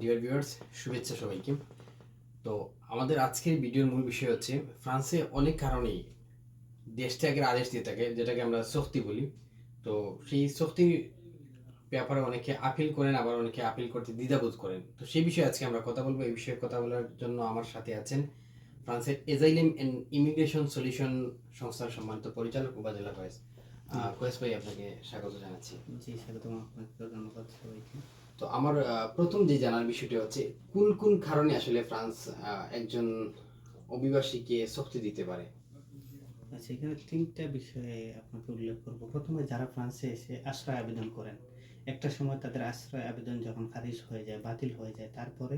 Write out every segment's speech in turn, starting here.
Dear viewers শুভেচ্ছা সবাইকে। তো আমাদের আজকের ভিডিওর মূল বিষয় হচ্ছে, ফ্রান্সে অনেক কারণেই দেশ ত্যাগের আদেশ দিয়ে থাকে, যেটাকে আমরা শক্তি বলি। তো সেই শক্তির ব্যাপারে অনেকে আপিল করেন, আবার অনেকে আপিল করতে দ্বিধাবোধ করেন। তো সেই বিষয়ে আজকে আমরা কথা বলব, এই বিষয়ে কথা বলার জন্য আমার সাথে আছেন ফ্রান্সের এজাইলেম এন্ড ইমিগ্রেশন সলিউশন সংস্থার সম্মানিত পরিচালক, উপজেলা কয়েস কয়েস ভাই, আপনাকে স্বাগত জানাচ্ছি। জি, স্বাগতম। আপনাকে ধন্যবাদ সবাইকে। তো আমার প্রথম যে জানার বিষয়টি হচ্ছে, কোন কোন কারণে আসলে ফ্রান্স একজন অভিবাসীকে শক্তি দিতে পারে? আচ্ছা এখানে তিনটা বিষয়ে আপনাকে উল্লেখ করব। প্রথমে যারা ফ্রান্সে এসে আশ্রয় আবেদন করেন, একটা সময় তাদের আশ্রয় আবেদন যখন খারিজ হয়ে যায়, বাতিল হয়ে যায়, তারপরে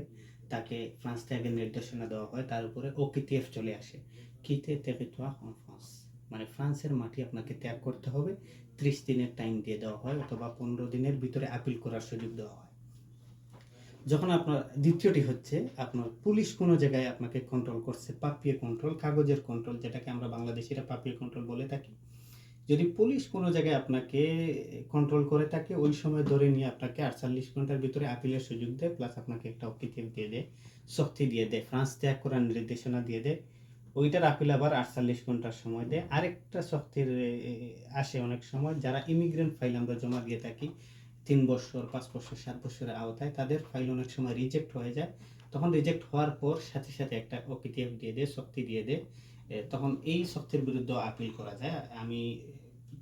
তাকে ফ্রান্স ত্যাগের নির্দেশনা দেওয়া হয়, তার উপরে ওকিটিএফ চলে আসে। কিতে টেরিটোয়ার অন ফ্রান্স মানে ফ্রান্সের মাটি আপনাকে ত্যাগ করতে হবে, ত্রিশ দিনের টাইম দিয়ে দেওয়া হয়, অথবা পনেরো দিনের ভিতরে আপিল করার সুযোগ দেওয়া হয়। যখন আপনার দ্বিতীয়টি হচ্ছে, আপনার পুলিশ কোনো জায়গায় আপনাকে কন্ট্রোল করছে, পাপিয়ে কন্ট্রোল কাগজের কন্ট্রোল যেটাকে আমরা বাংলাদেশিরা পাপিয়ে কন্ট্রোল বলে থাকি। যদি পুলিশ কোনো জায়গায় আপনাকে কন্ট্রোল করে থাকে, ওই সময় ধরে নিয়ে আপনাকে আটচল্লিশ ঘণ্টার ভিতরে আপিলের সুযোগ দেয় প্লাস আপনাকে একটা অকিতিভ দিয়ে দেয়, শক্তি দিয়ে দেয় ফ্রান্স ত্যাগ করার নির্দেশনা দিয়ে দেয়। ওইটার আপিল আবার আটচল্লিশ ঘণ্টার সময় দেয়। আরেকটা শক্তির আসে অনেক সময়, যারা ইমিগ্রেন্ট ফাইল আমরা জমা দিয়ে থাকি তিন বছর পাঁচ বছর সাত বছরের আওতায় তাদের ফাইল অনেক সময় রিজেক্ট হয়ে যায়। তখন রিজেক্ট হওয়ার পর সাথে সাথে একটা ওপিটিএফ দিয়ে দেয় শক্তি দিয়ে দেয়। তখন এই শক্তির বিরুদ্ধে আপিল করা যায়। আমি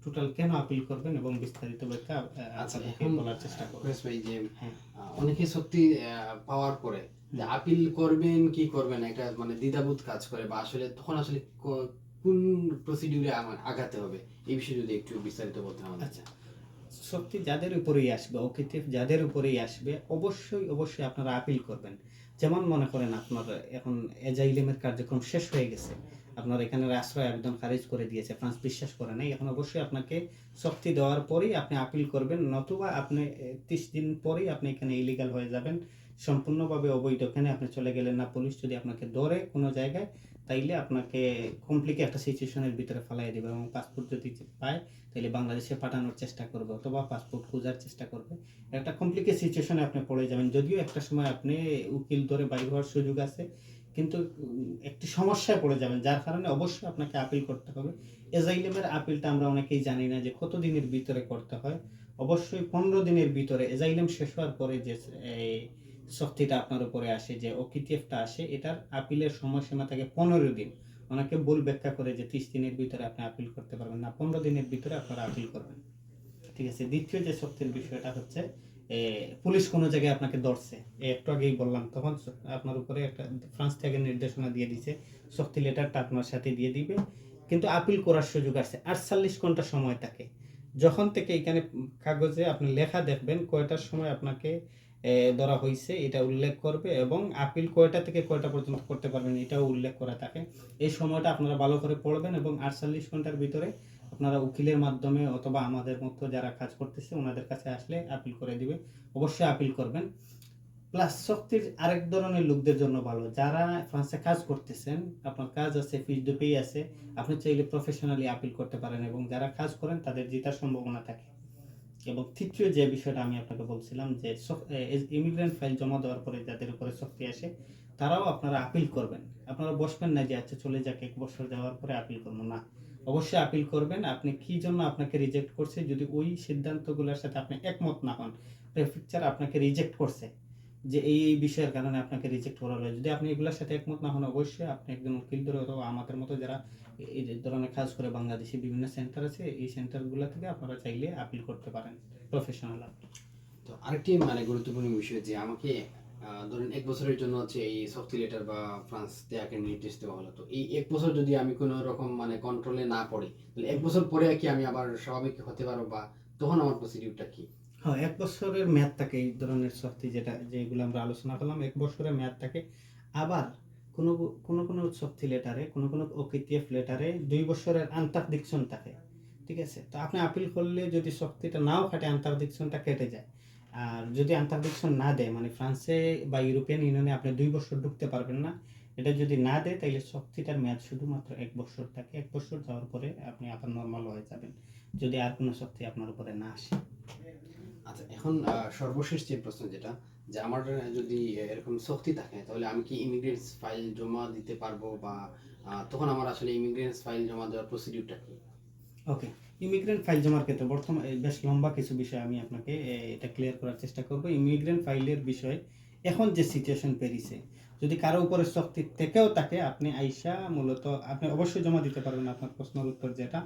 টোটাল কেন আপিল করবেন এবং বিস্তারিত ব্যাখ্যা আচ্ছা, বলার চেষ্টা করব। কয়েস ভাই যে হ্যাঁ। অনেকে শক্তি পাওয়ার পরে যে আপিল করবেন কি করবেন একটা মানে দ্বিধাবোধ কাজ করে বা আসলে তখন আসলে কোন প্রসিডিউরে আগাতে হবে? এই বিষয়ে যদি একটু বিস্তারিত বলতে আমাদের। আচ্ছা। শক্তি যাদের উপরেই আসবে, অকৃত্রিম যাদের উপরেই আসবে, অবশ্যই অবশ্যই আপনারা আপিল করবেন। যেমন মনে করেন আপনার এখন এজাইলেমের কার্যক্রম শেষ হয়ে গেছে, আপনার এখানে আশ্রয় আবেদন খারিজ করে দিয়েছে, ফ্রান্স বিশ্বাস করে নাই, এখন অবশ্যই আপনাকে শক্তি দেওয়ার পরেই আপনি আপিল করবেন, নতুবা আপনি ত্রিশ দিন পরেই আপনি এখানে ইলিগাল হয়ে যাবেন। সম্পূর্ণভাবে অবৈধ। এখানে আপনি চলে গেলেন না, পুলিশ যদি আপনাকে ধরে কোনো জায়গায়, তাইলে আপনাকে কমপ্লিকে একটা সিচুয়েশনের ভিতরে ফেলাই দেবে এবং পাসপোর্ট যদি পায় তাহলে বাংলাদেশে পাঠানোর চেষ্টা করবে অথবা পাসপোর্ট খোঁজার চেষ্টা করবে। একটা কমপ্লিকেট সিচুয়েশনে আপনি পড়ে যাবেন। যদিও একটা সময় আপনি উকিল ধরে বাইর হওয়ার সুযোগ আছে, কিন্তু একটি সমস্যায় পড়ে যাবেন, যার কারণে অবশ্যই আপনাকে আপিল করতে হবে। এজাইলেমের আপিলটা আমরা অনেকেই জানি না যে কত দিনের ভিতরে করতে হয়। অবশ্যই পনেরো দিনের ভিতরে এজাইলেম শেষ হওয়ার পরে যে শক্তিটা আপনার উপরে আসে, যে ওকিটিএফটা আসে, এটার আপিলের সময়সীমা থাকে পনেরো দিন। অনেকে ভুল ব্যাখ্যা করে যে ত্রিশ দিনের ভিতরে আপনি আপিল করতে পারবেন না, পনেরো দিনের ভিতরে আপনারা আপিল করবেন। ঠিক আছে, দ্বিতীয় যে শক্তির বিষয়টা হচ্ছে পুলিশ কোনো জায়গায় আপনাকে ধরছে। একটু আগেই বললাম, তখন আপনার উপরে একটা ফ্রান্স থেকে নির্দেশনা দিয়ে দিছে, শক্তি লেটারটা আপনার সাথে দিয়ে দিবে। কিন্তু আপিল করার সুযোগ আছে আটচল্লিশ ঘণ্টা সময় থাকে। যখন থেকে এখানে কাগজে আপনি লেখা দেখবেন, কয়টার সময় আপনাকে ধরা হয়েছে এটা উল্লেখ করবে এবং আপিল কয়টা থেকে কয়টা পর্যন্ত করতে পারবেন এটাও উল্লেখ করা থাকে। এই সময়টা আপনারা ভালো করে পড়বেন এবং আটচল্লিশ ঘণ্টার ভিতরে আপনারা উকিলের মাধ্যমে অথবা আমাদের মতো যারা কাজ করতেছে, ওনাদের কাছে আসলে আপিল করে দিবে। অবশ্যই আপিল করবেন। প্লাস শক্তির আরেক ধরনের লোকদের জন্য ভালো। যারা ফ্রান্সে কাজ করতেছেন, আপনার কাজ আছে, ফিস পেই আছে, আপনি চাইলে প্রফেশনালি আপিল করতে পারেন এবং যারা কাজ করেন, তাদের জেতার সম্ভাবনা থাকে। এবং তৃতীয় যে বিষয়টা আমি আপনাকে বলছিলাম যে ইমিগ্রেন্ট ফাইল জমা দেওয়ার পরে যাদের উপরে শক্তি আসে, তারাও আপনারা আপিল করবেন। আপনারা বসবেন না যে আচ্ছা চলে যাক, এক বছর যাওয়ার পরে আপিল করব। না। অবশ্যই আপিল করবেন। আপনি কি জন্য আপনাকে রিজেক্ট করছে? যদি ওই সিদ্ধান্তগুলোর সাথে আপনি একমত না হন প্রেফিকচার আপনাকে রিজেক্ট করছে যে, এই এই বিষয়ের কারণে আপনাকে রিজেক্ট করা হলো। যদি আপনি এগুলোর সাথে একমত না হন, অবশ্যই আপনি একজন উকিল ধরে অথবা আমাদের মতো যারা এই যে ধরনের কাজ করে বাংলাদেশে বিভিন্ন সেন্টার আছে এই সেন্টারগুলো থেকে আপনারা চাইলে আপিল করতে পারেন প্রফেশনাল তো আরেকটি মানে গুরুত্বপূর্ণ বিষয় যে আমাকে ধরেন এক বছরের জন্য হচ্ছে এই শক্তি লেটার বা ফ্রান্স ত্যাগের নির্দেশ দেওয়া হলো। তো এই এক বছর যদি আমি কোনো রকম মানে কন্ট্রোলে না পড়ি তাহলে এক বছর পরে কি আমি আবার স্বাভাবিক হতে পারব বা তখন আমার প্রসিডিউরটা কি? হ্যাঁ এক বছরের মেয়াদ থাকে এই ধরনের শক্তি যেটা যেগুলো আমরা আলোচনা করলাম এক বছরের মেয়াদ থাকে আবার কোনো কোনো কোনো শক্তি লেটারে, কোনো কোনো ওকিটিএফ লেটারে দুই বছরের আন্তারদিকশন থাকে, ঠিক আছে? তো আপনি আপিল করলে যদি শক্তিটা নাও খাটে আন্তারদিকশনটা কেটে যায়। আর যদি আন্তারদিকশন না দেয় মানে ফ্রান্সে বা ইউরোপিয়ান ইউনিয়নে আপনি দুই বছর ঢুকতে পারবেন না, এটা যদি না দেয় তাহলে শক্তিটার মেয়াদ শুধুমাত্র এক বছর থাকে। এক বছর যাওয়ার পরে আপনি আবার নর্মাল হয়ে যাবেন, যদি আর কোনো শক্তি আপনার উপরে না আসে। আচ্ছা এখন সর্বশেষ যে প্রশ্ন যেটা যে আমার যদি এরকম শক্তি থাকে, তাহলে আমি কি ইমিগ্রেন্টস ফাইল জমা দিতে পারব বা তখন আমার আসলে ইমিগ্রেন্টস ফাইল জমা দেওয়ার প্রসিডিউরটা কি? ওকে ইমিগ্রেন্ট ফাইল জমার ক্ষেত্রে বর্তমান বেশ লম্বা কিছু বিষয় আমি আপনাকে এটা ক্লিয়ার করার চেষ্টা করব। ইমিগ্রেন্ট ফাইলের বিষয়, এখন যে সিচুয়েশন পেরিছে, যদি কারও উপরে শক্তি থেকেও থাকে, আপনি আইসা মূলত, আপনি অবশ্যই জমা দিতে পারবেন আপনার প্রশ্নের উত্তর যেটা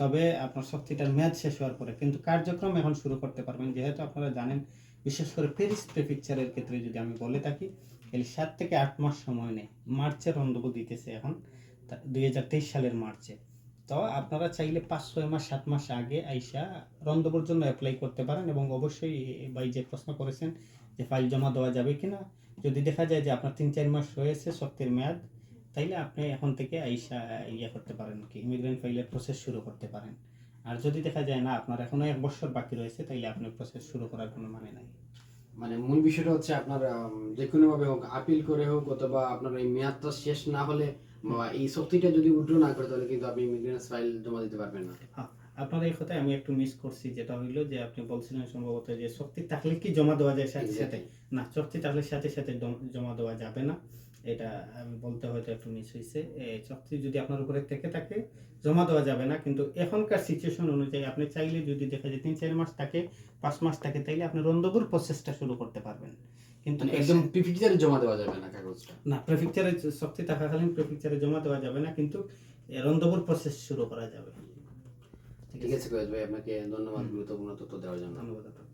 তবে আপনার শক্তিটার মেয়াদ শেষ হওয়ার পরে, কিন্তু কার্যক্রম এখন শুরু করতে পারবেন। যেহেতু আপনারা জানেন বিশেষ করে প্যারিস প্রেফিকচারের ক্ষেত্রে যদি আমি বলে থাকি, তাহলে সাত থেকে আট মাস সময় নেয়। মার্চের রন্ধব দিতেছে এখন দুই হাজার তেইশ সালের মার্চে। তো আপনারা চাইলে পাঁচ, ছয় মাস, সাত মাস আগে আইসা রন্ধবর জন্য অ্যাপ্লাই করতে পারেন এবং অবশ্যই ভাই যে প্রশ্ন করেছেন যে ফাইল জমা দেওয়া যাবে কি না যদি দেখা যায় যে আপনার তিন, চার মাস হয়েছে শক্তির মেয়াদ, তাইলে আপনি এখন থেকে আইসা ইয়ে করতে পারেন কি ইমিগ্রেন্ট ফাইলের প্রসেস শুরু করতে পারেন। আর যদি দেখা যায় না আপনার এখনও এক বছর বাকি রয়েছে তাইলে আপনি প্রসেস শুরু করার কোনো মানে নাই। মানে মূল বিষয়টা হচ্ছে আপনার যে কোনো ভাবে হোক আপিল করে হোক অথবা আপনার এই মেয়াদটা শেষ না হলে এই শক্তিটা যদি উড্র না করে তাহলে কিন্তু আপনি ইমিগ্রেন্টস ফাইল জমা দিতে পারবেন না। আপনার এই কথায় আমি একটু মিস করছি যেটা হইল যে আপনি বলছিলেন সম্ভবত যে শক্তি থাকলে কি জমা দেওয়া যায় সাথে সাথে। না শক্তি থাকলে সাথে সাথে জমা দেওয়া যাবে না। এটা আমি বলতে হয়তো একটু মিস হয়েছে এ, শক্তি যদি আপনার উপরে থেকে থাকে জমা দেওয়া যাবে না কিন্তু এখনকার সিচুয়েশন অনুযায়ী আপনি চাইলে যদি দেখা যায় তিন চার মাস থাকে পাঁচ মাস থাকে তাইলে আপনি রন্ধবুর প্রসেসটা শুরু করতে পারবেন। কিন্তু মানে একদম পিপিটিতে জমা দেওয়া যাবে না কাগজটা? না প্রেফিকচারে শক্তি থাকাকালীন প্রেফিকচারে জমা দেওয়া যাবে না কিন্তু রন্ধবুর প্রসেস শুরু করা যাবে। ঠিক আছে কয়েস ভাই আপনাকে ধন্যবাদ গুরুত্বপূর্ণ তথ্য দেওয়ার জন্য। ধন্যবাদ আপনাকে।